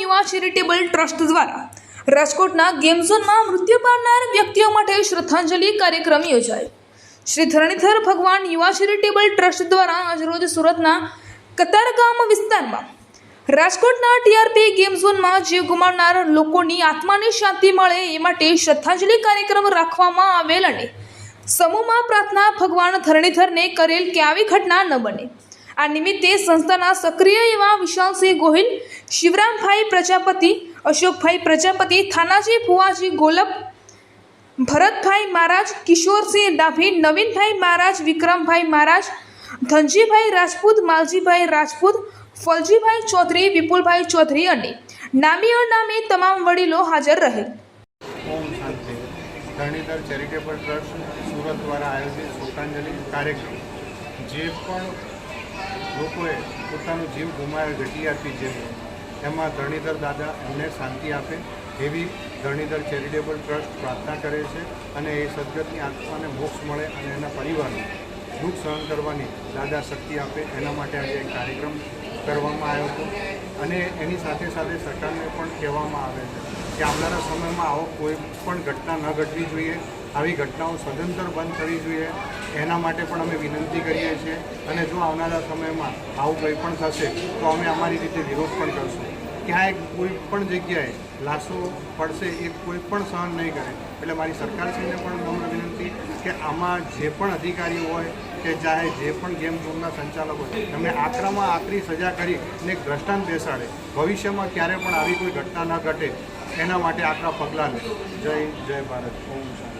Trust દ્વારા રાજકોટના game ઝોનમાં મૃત્યુ પામનાર વ્યક્તિઓ માટે શ્રદ્ધાંજલિ કાર્યક્રમ યોજાયો. શ્રી ધરણીધર ભગવાન યુવા ચેરિટેબલ ટ્રસ્ટ દ્વારા આજરોજ સુરતના કતારગામ વિસ્તારમાં રાજકોટના ટીઆરપી ગેમ ઝોનમાં જીવ ગુમાવનાર લોકોની આત્માની શાંતિ મળે એ માટે શ્રદ્ધાંજલિ કાર્યક્રમ રાખવામાં આવેલ અને સમૂહમાં પ્રાર્થના ભગવાન ધરણીધરને કરેલ કે આવી ઘટના ન બને. આ નિમિત્તે સંસ્થાના સક્રિય એવા વિશાલસિંહ ગોહિલ, શિવરામભાઈ પ્રજાપતિ, અશોકભાઈ પ્રજાપતિ, થાનાજી ફુવાજી ગોલપ, ભરતભાઈ મહારાજ, કિશોરસિંહ ડાભી, નવીનભાઈ મહારાજ, વિક્રમભાઈ મહારાજ, ધનજીભાઈ રાજપૂત, માલજીભાઈ રાજપૂત, ફલજીભાઈ ચૌધરી, વિપુલભાઈ ચૌધરી અને નામી અનામે તમામ વડીલો હાજર રહે. ચેરિટેબલ ટ્રસ્ટ સુરત દ્વારા આયોજિત શોકાંજલિ કાર્યક્રમ. જે પણ લોકોએ પોતાનો જીવ ગુમાવ્યો આપી જેમ એમાં ધરણીધર દાદા એમને શાંતિ આપે એવી ધરણીધર ચેરિટેબલ ટ્રસ્ટ પ્રાર્થના કરે છે અને એ સદગતની આત્માને મોક્ષ મળે અને એના પરિવારને દુઃખ સહન કરવાની દાદા શક્તિ આપે. એના માટે આજે એક કાર્યક્રમ કરવામાં આવ્યો હતો અને એની સાથે સાથે સરકારને પણ કહેવામાં આવે છે કે આવનારા સમયમાં આવો કોઈ પણ ઘટના ન ઘટવી જોઈએ. આવી ઘટનાઓ સદંતર બંધ થવી જોઈએ. એના માટે પણ અમે વિનંતી કરીએ છીએ. અને જો આવનારા સમયમાં આવું કંઈ પણ થશે, તો અમે અમારી રીતે વિરોધ પણ કરશું. ક્યાંય કોઈ પણ જગ્યાએ લાશો પડશે એ કોઈ પણ સહન નહીં કરે. એટલે મારી સરકારશ્રીને પણ નમ્ર વિનંતી કે આમાં જે પણ અધિકારીઓ હોય કે ચાહે જે પણ ગેમ ઝોનના સંચાલકો હોય, એમને આકરામાં આકરી સજા કરી ને એક દ્રષ્ટાંત બેસાડે. ભવિષ્યમાં ક્યારે પણ આવી કોઈ ઘટના ન ઘટે, એના માટે આકરા પગલાં લે. જય જય ભારત. ઓમ શાંતિ.